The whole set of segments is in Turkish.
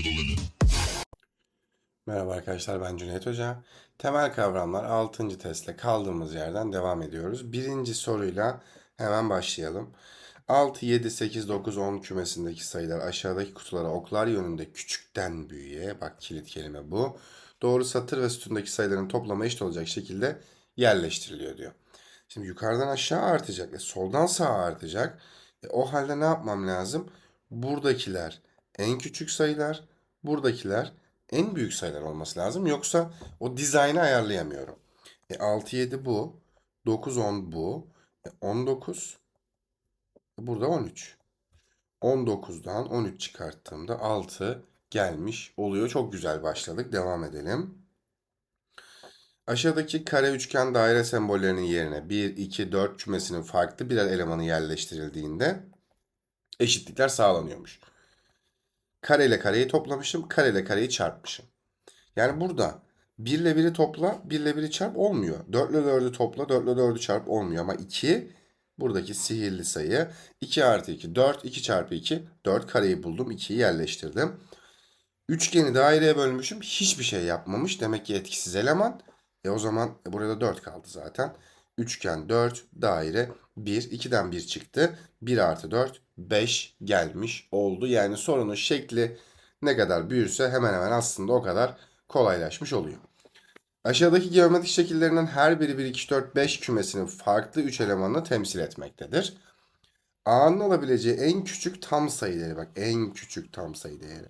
limit. Merhaba arkadaşlar ben Cüneyt Hoca. Temel kavramlar 6. testle kaldığımız yerden devam ediyoruz. Birinci soruyla hemen başlayalım. 6, 7, 8, 9, 10 kümesindeki sayılar aşağıdaki kutulara oklar yönünde küçükten büyüğe, bak kilit kelime bu. Doğru satır ve sütundaki sayıların toplamı eşit olacak şekilde yerleştiriliyor diyor. Şimdi yukarıdan aşağı artacak ve soldan sağa artacak. E, o halde ne yapmam lazım? Buradakiler en küçük sayılar, buradakiler en büyük sayılar olması lazım. Yoksa o dizaynı ayarlayamıyorum. E 6, 7 bu. 9, 10 bu. E 19. E burada 13. 19'dan 13 çıkarttığımda 6 gelmiş oluyor. Çok güzel başladık. Devam edelim. Aşağıdaki kare, üçgen, daire sembollerinin yerine 1, 2, 4 kümesinin farklı birer elemanı yerleştirildiğinde eşitlikler sağlanıyormuş. Kare ile kareyi toplamışım, kare ile kareyi çarpmışım. Yani burada 1 ile 1'i topla, 1 ile 1'i çarp olmuyor. 4 ile 4'ü topla, 4 ile 4'ü çarp olmuyor. Ama 2 buradaki sihirli sayı. 2 artı 2, 4, 2 çarpı 2, 4 kareyi buldum, 2'yi yerleştirdim. Üçgeni daireye bölmüşüm, hiçbir şey yapmamış. Demek ki etkisiz eleman. E o zaman e burada 4 kaldı zaten. Üçgen 4, daire 1. 2'den 1 çıktı. 1 artı 4, 5 gelmiş oldu. Yani sorunun şekli ne kadar büyürse hemen hemen aslında o kadar kolaylaşmış oluyor. Aşağıdaki geometrik şekillerinden her biri 1, 2, 3, 4, 5 kümesinin farklı 3 elemanını temsil etmektedir. A'nın alabileceği en küçük tam sayı değeri. Bak en küçük tam sayı değeri.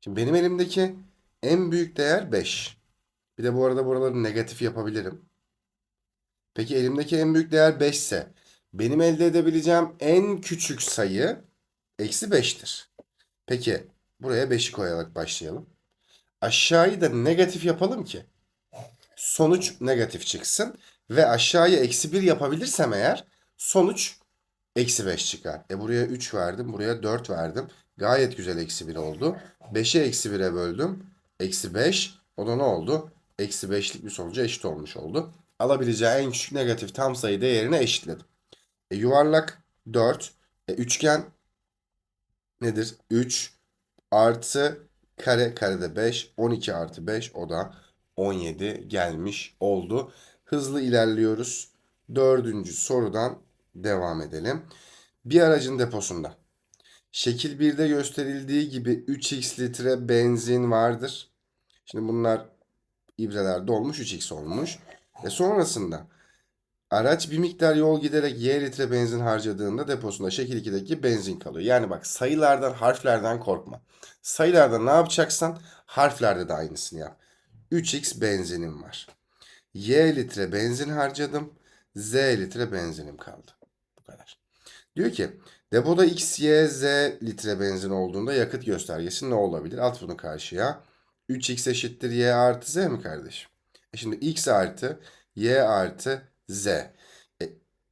Şimdi benim elimdeki en büyük değer 5. Bir de bu arada buraları negatif yapabilirim. Peki elimdeki en büyük değer 5 ise benim elde edebileceğim en küçük sayı eksi 5'tir. Peki buraya 5'i koyarak başlayalım. Aşağıyı da negatif yapalım ki sonuç negatif çıksın. Ve aşağıya eksi 1 yapabilirsem eğer sonuç eksi 5 çıkar. E buraya 3 verdim buraya 4 verdim. Gayet güzel eksi 1 oldu. 5'i eksi 1'e böldüm. Eksi 5 o da ne oldu? Eksi 5'lik bir sonuca eşit olmuş oldu. Alabileceği en küçük negatif tam sayı değerine eşitledim. E, yuvarlak 4. E, üçgen nedir? 3 artı kare karede 5. 12 artı 5 o da 17 gelmiş oldu. Hızlı ilerliyoruz. Dördüncü sorudan devam edelim. Bir aracın deposunda şekil 1'de gösterildiği gibi 3x litre benzin vardır. Şimdi bunlar ibreler dolmuş 3x olmuş. E sonrasında araç bir miktar yol giderek y litre benzin harcadığında deposunda şekil 2'deki benzin kalıyor. Yani bak sayılardan harflerden korkma. Sayılarda ne yapacaksan harflerde de aynısını yap. 3x benzinim var. Y litre benzin harcadım. Z litre benzinim kaldı. Bu kadar. Diyor ki depoda x, y, z litre benzin olduğunda yakıt göstergesi ne olabilir? At bunu karşıya. 3x eşittir y artı z mi kardeşim? E şimdi x artı y artı z. E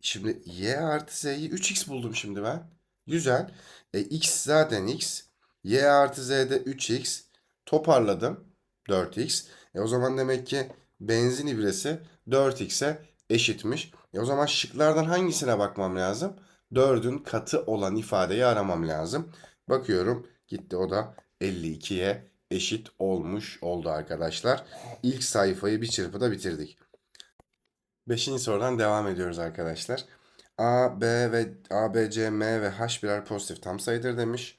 şimdi y artı z'yi 3x buldum şimdi ben. Güzel. E x zaten x. y artı z'de 3x. Toparladım. 4x. E o zaman demek ki benzin ibresi 4x'e eşitmiş. E o zaman şıklardan hangisine bakmam lazım? 4'ün katı olan ifadeyi aramam lazım. Bakıyorum gitti o da 52'ye eşit olmuş oldu arkadaşlar. İlk sayfayı bir çırpıda bitirdik. Beşinci sorudan devam ediyoruz arkadaşlar. A, B ve A, B, C, M ve H birer pozitif tam sayıdır demiş.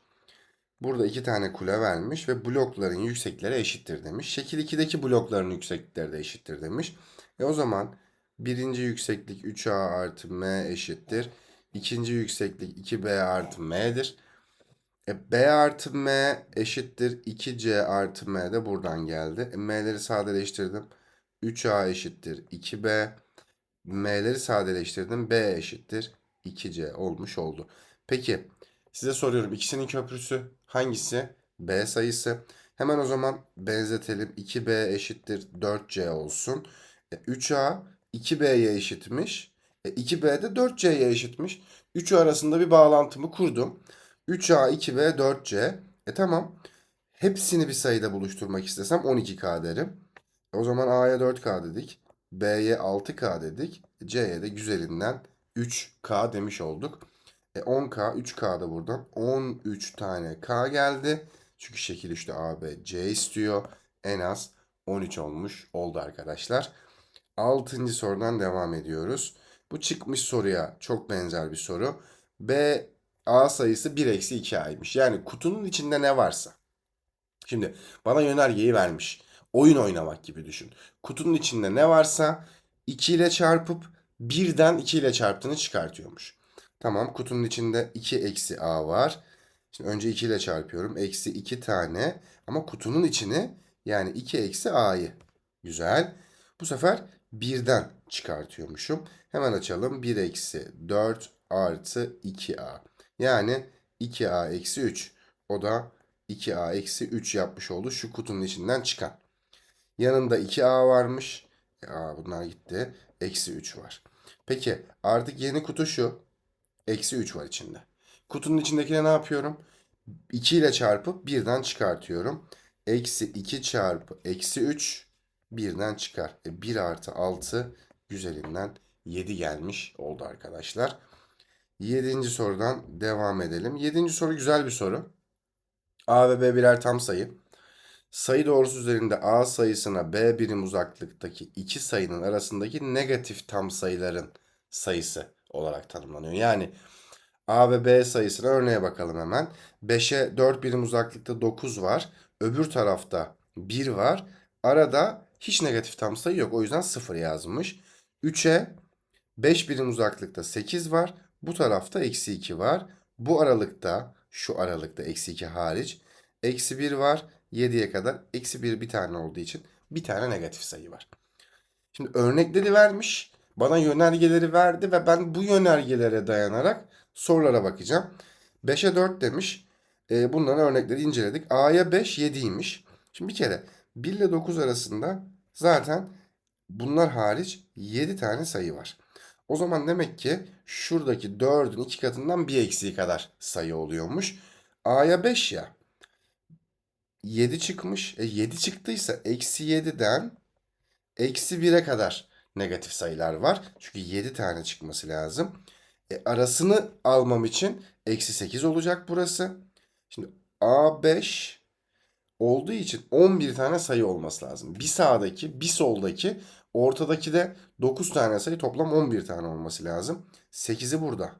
Burada iki tane kule vermiş ve blokların yüksekleri eşittir demiş. Şekil 2'deki blokların yükseklikleri de eşittir demiş. E o zaman birinci yükseklik 3A artı M eşittir. İkinci yükseklik 2B artı M'dir. E, B artı M eşittir 2C artı M de buradan geldi. E, M'leri sadeleştirdim. 3A eşittir 2B. M'leri sadeleştirdim. B eşittir 2C olmuş oldu. Peki size soruyorum ikisinin köprüsü hangisi? B sayısı. Hemen o zaman benzetelim. 2B eşittir 4C olsun. E, 3A 2B'ye eşitmiş. E, 2B de 4C'ye eşitmiş. Üçü arasında bir bağlantımı kurdum. 3A, 2B, 4C. E tamam. Hepsini bir sayıda buluşturmak istesem 12K derim. E, o zaman A'ya 4K dedik. B'ye 6K dedik. C'ye de güzelinden 3K demiş olduk. E 10K, 3K da buradan 13 tane K geldi. Çünkü şekil 3'te A, B, C istiyor. En az 13 olmuş oldu arkadaşlar. Altıncı sorudan devam ediyoruz. Bu çıkmış soruya çok benzer bir soru. B A sayısı 1 eksi 2A'ymış. Yani kutunun içinde ne varsa. Şimdi bana yönergeyi vermiş. Oyun oynamak gibi düşün. Kutunun içinde ne varsa 2 ile çarpıp birden 2 ile çarptığını çıkartıyormuş. Tamam kutunun içinde 2 eksi A var. Şimdi önce 2 ile çarpıyorum. Eksi 2 tane. Ama kutunun içini yani 2 eksi A'yı. Güzel. Bu sefer birden çıkartıyormuşum. Hemen açalım. 1 eksi 4 artı 2A. Yani 2A eksi 3. O da 2A eksi 3 yapmış oldu şu kutunun içinden çıkan. Yanında 2A varmış. E, Aa, bunlar gitti. Eksi 3 var. Peki artık yeni kutu şu. Eksi 3 var içinde. Kutunun içindekine ne yapıyorum? 2 ile çarpıp birden çıkartıyorum. Eksi 2 çarpı eksi 3 birden çıkar. E, 1 artı 6 güzelinden 7 gelmiş oldu arkadaşlar. Yedinci sorudan devam edelim. Yedinci soru güzel bir soru. A ve B birer tam sayı. Sayı doğrusu üzerinde A sayısına B birim uzaklıktaki iki sayının arasındaki negatif tam sayıların sayısı olarak tanımlanıyor. Yani A ve B sayısına örneğe bakalım hemen. 5'e 4 birim uzaklıkta 9 var. Öbür tarafta 1 var. Arada hiç negatif tam sayı yok. O yüzden 0 yazmış. 3'e 5 birim uzaklıkta 8 var. Bu tarafta eksi 2 var. Bu aralıkta şu aralıkta eksi 2 hariç eksi 1 var. 7'ye kadar eksi 1 bir tane olduğu için bir tane negatif sayı var. Şimdi örnekleri vermiş. Bana yönergeleri verdi ve ben bu yönergelere dayanarak sorulara bakacağım. 5'e 4 demiş. E, bunların örnekleri inceledik. A'ya 5 7'ymiş. Şimdi bir kere 1 ile 9 arasında zaten bunlar hariç 7 tane sayı var. O zaman demek ki şuradaki 4'ün iki katından bir eksiği kadar sayı oluyormuş. A'ya 5 ya. 7 çıkmış. E 7 çıktıysa eksi 7'den eksi 1'e kadar negatif sayılar var. Çünkü 7 tane çıkması lazım. E arasını almam için eksi 8 olacak burası. Şimdi A5 olduğu için 11 tane sayı olması lazım. Bir sağdaki, bir soldaki, ortadaki de 9 tane sayı toplam 11 tane olması lazım. 8'i burada.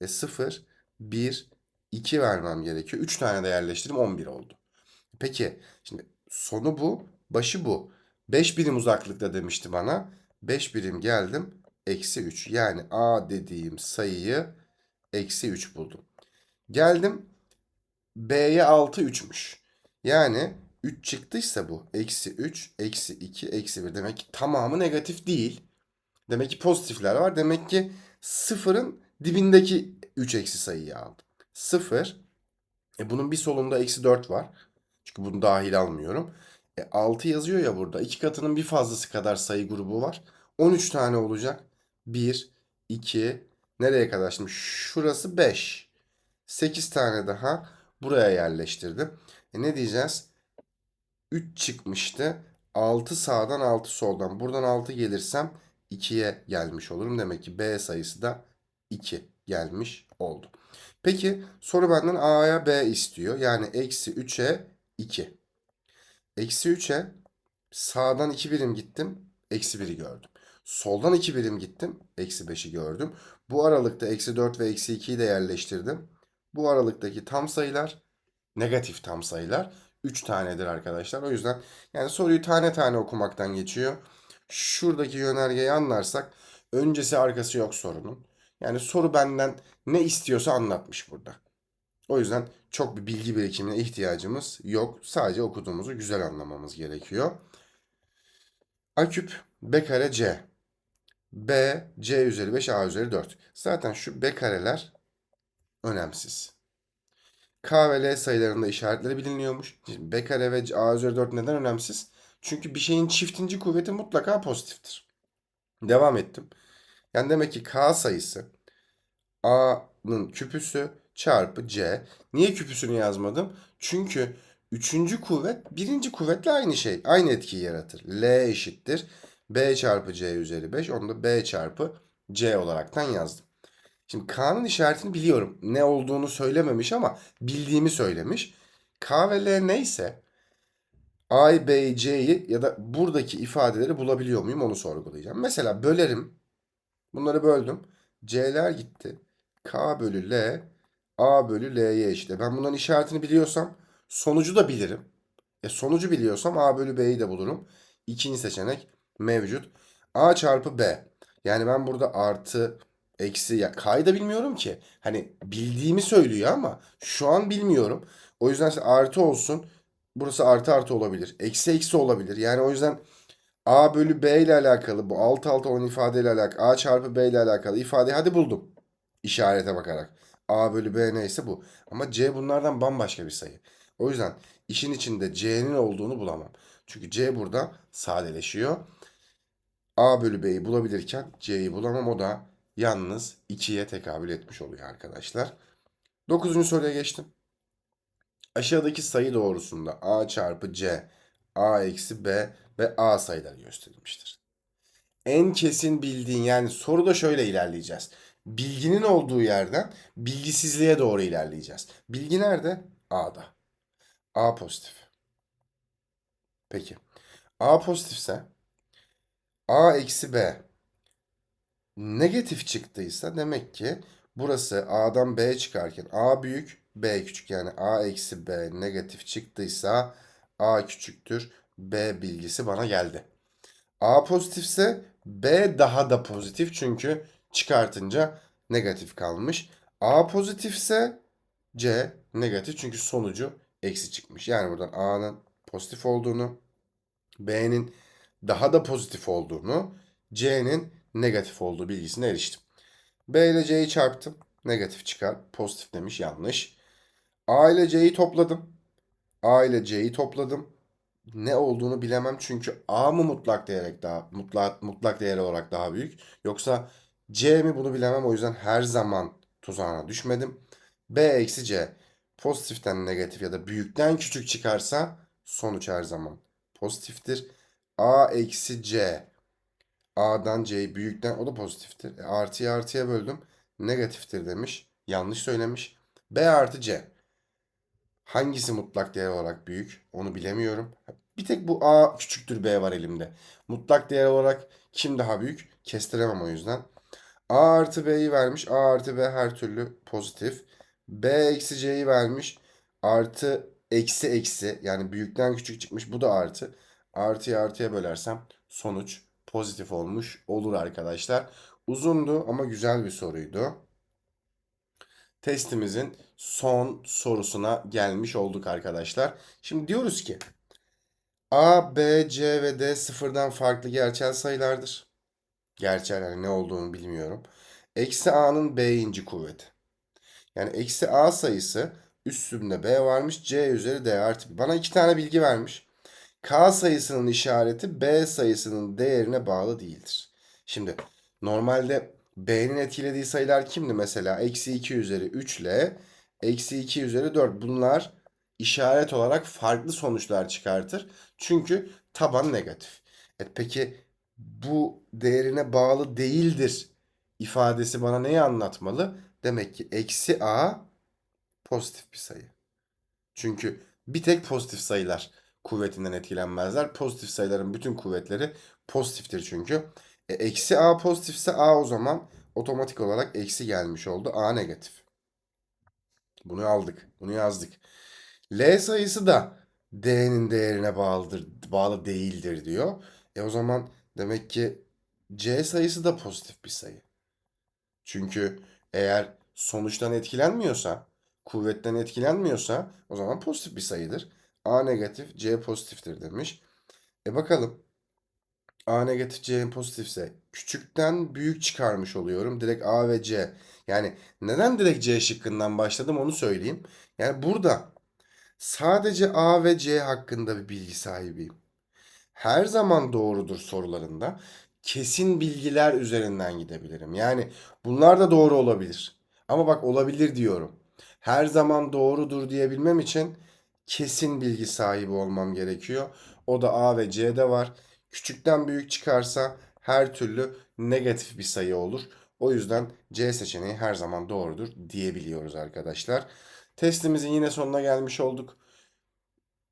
E 0, 1, 2 vermem gerekiyor. 3 tane de yerleştirdim 11 oldu. Peki şimdi sonu bu, başı bu. 5 birim uzaklıkta demişti bana. 5 birim geldim. Eksi 3. Yani A dediğim sayıyı eksi 3 buldum. Geldim B'ye 6 3'müş. Yani 3 çıktıysa bu. Eksi 3, eksi 2, eksi 1. Demek ki tamamı negatif değil. Demek ki pozitifler var. Demek ki sıfırın dibindeki 3 eksi sayıyı aldım. 0. E bunun bir solunda eksi 4 var. Çünkü bunu dahil almıyorum. E 6 yazıyor ya burada. İki katının bir fazlası kadar sayı grubu var. 13 tane olacak. 1, 2, nereye kadar şimdi? Şurası 5. 8 tane daha buraya yerleştirdim. E ne diyeceğiz? 3 çıkmıştı. 6 sağdan 6 soldan. Buradan 6 gelirsem 2'ye gelmiş olurum. Demek ki B sayısı da 2 gelmiş oldu. Peki soru benden A'ya B istiyor. Yani eksi 3'e 2. Eksi 3'e sağdan 2 birim gittim. Eksi 1'i gördüm. Soldan 2 birim gittim. Eksi 5'i gördüm. Bu aralıkta eksi 4 ve eksi 2'yi de yerleştirdim. Bu aralıktaki tam sayılar negatif tam sayılar 3 tanedir arkadaşlar. O yüzden yani soruyu tane tane okumaktan geçiyor. Şuradaki yönergeyi anlarsak öncesi arkası yok sorunun. Yani soru benden ne istiyorsa anlatmış burada. O yüzden çok bir bilgi birikimine ihtiyacımız yok. Sadece okuduğumuzu güzel anlamamız gerekiyor. A küp B kare C. B, C üzeri 5, A üzeri 4. Zaten şu B kareler önemsiz. K ve L sayılarında işaretleri biliniyormuş. B kare ve A üzeri 4 neden önemsiz? Çünkü bir şeyin çiftinci kuvveti mutlaka pozitiftir. Devam ettim. Yani demek ki K sayısı A'nın küpüsü çarpı C. Niye küpüsünü yazmadım? Çünkü üçüncü kuvvet birinci kuvvetle aynı şey. Aynı etkiyi yaratır. L eşittir. B çarpı C üzeri 5. Onu da B çarpı C olaraktan yazdım. Şimdi K'nın işaretini biliyorum. Ne olduğunu söylememiş ama bildiğimi söylemiş. K ve L neyse A'yı, B'yi, C'yi ya da buradaki ifadeleri bulabiliyor muyum onu sorgulayacağım. Mesela bölerim. Bunları böldüm. C'ler gitti. K bölü L, A bölü L'ye eşit. Ben bunların işaretini biliyorsam sonucu da bilirim. E sonucu biliyorsam A bölü B'yi de bulurum. İkinci seçenek mevcut. A çarpı B. Yani ben burada artı, eksi, ya K'yı da bilmiyorum ki. Hani bildiğimi söylüyor ama şu an bilmiyorum. O yüzden işte artı olsun. Burası artı artı olabilir. Eksi eksi olabilir. Yani o yüzden A bölü B ile alakalı bu alt alta olan ifadeyle alakalı A çarpı B ile alakalı ifadeyi hadi buldum. İşarete bakarak. A bölü B neyse bu. Ama C bunlardan bambaşka bir sayı. O yüzden işin içinde C'nin olduğunu bulamam. Çünkü C burada sadeleşiyor. A bölü B'yi bulabilirken C'yi bulamam. O da yalnız 2'ye tekabül etmiş oluyor arkadaşlar. 9. soruya geçtim. Aşağıdaki sayı doğrusunda A çarpı C, A eksi B ve A sayıları gösterilmiştir. En kesin bildiğin yani soruda şöyle ilerleyeceğiz. Bilginin olduğu yerden bilgisizliğe doğru ilerleyeceğiz. Bilgi nerede? A'da. A pozitif. Peki. A pozitifse A eksi B negatif çıktıysa demek ki burası A'dan B çıkarken A büyük B küçük yani A eksi B negatif çıktıysa A küçüktür B bilgisi bana geldi. A pozitifse B daha da pozitif çünkü çıkartınca negatif kalmış. A pozitifse C negatif çünkü sonucu eksi çıkmış. Yani buradan A'nın pozitif olduğunu, B'nin daha da pozitif olduğunu, C'nin negatif olduğu bilgisine eriştim. B ile C'yi çarptım. Negatif çıkar. Pozitif demiş. Yanlış. A ile C'yi topladım. A ile C'yi topladım. Ne olduğunu bilemem çünkü A mı mutlak değerek daha mutlak mutlak değer olarak daha büyük yoksa C mi bunu bilemem o yüzden her zaman tuzağına düşmedim. B eksi C pozitiften negatif ya da büyükten küçük çıkarsa sonuç her zaman pozitiftir. A eksi C A'dan C'yi büyükten o da pozitiftir. E, artıyı artıya böldüm. Negatiftir demiş. Yanlış söylemiş. B artı C. Hangisi mutlak değer olarak büyük onu bilemiyorum. Bir tek bu A küçüktür B var elimde. Mutlak değer olarak kim daha büyük kestiremem o yüzden. A artı B'yi vermiş. A artı B her türlü pozitif. B eksi C'yi vermiş. Artı eksi eksi yani büyükten küçük çıkmış. Bu da artı. Artıyı artıya bölersem sonuç pozitif olmuş olur arkadaşlar. Uzundu ama güzel bir soruydu. Testimizin son sorusuna gelmiş olduk arkadaşlar. Şimdi diyoruz ki A, B, C ve D sıfırdan farklı gerçel sayılardır. Gerçel yani ne olduğunu bilmiyorum. Eksi A'nın B'inci kuvveti. Yani eksi A sayısı üstünde B varmış. C üzeri D artı. Bana iki tane bilgi vermiş. K sayısının işareti B sayısının değerine bağlı değildir. Şimdi normalde B'nin etkilediği sayılar kimdi mesela? Eksi 2 üzeri 3 ile eksi 2 üzeri 4. Bunlar işaret olarak farklı sonuçlar çıkartır. Çünkü taban negatif. E peki bu değerine bağlı değildir ifadesi bana neyi anlatmalı? Demek ki eksi A pozitif bir sayı. Çünkü bir tek pozitif sayılar kuvvetinden etkilenmezler. Pozitif sayıların bütün kuvvetleri pozitiftir çünkü. E, eksi A pozitifse A o zaman otomatik olarak eksi gelmiş oldu. A negatif. Bunu aldık. Bunu yazdık. L sayısı da D'nin değerine bağlıdır, bağlı değildir diyor. E o zaman demek ki C sayısı da pozitif bir sayı. Çünkü eğer sonuçtan etkilenmiyorsa, kuvvetten etkilenmiyorsa o zaman pozitif bir sayıdır. A negatif, C pozitiftir demiş. E bakalım. A negatif, C pozitifse küçükten büyük çıkarmış oluyorum. Direkt A ve C. Yani neden direkt C şıkkından başladım onu söyleyeyim. Yani burada sadece A ve C hakkında bir bilgi sahibiyim. Her zaman doğrudur sorularında kesin bilgiler üzerinden gidebilirim. Yani bunlar da doğru olabilir. Ama bak olabilir diyorum. Her zaman doğrudur diyebilmem için kesin bilgi sahibi olmam gerekiyor. O da A ve C'de var. Küçükten büyük çıkarsa her türlü negatif bir sayı olur. O yüzden C seçeneği her zaman doğrudur diyebiliyoruz arkadaşlar. Testimizin yine sonuna gelmiş olduk.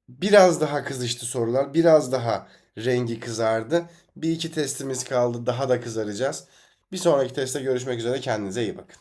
Biraz daha kızıştı sorular. Biraz daha rengi kızardı. Bir iki testimiz kaldı. Daha da kızaracağız. Bir sonraki testte görüşmek üzere. Kendinize iyi bakın.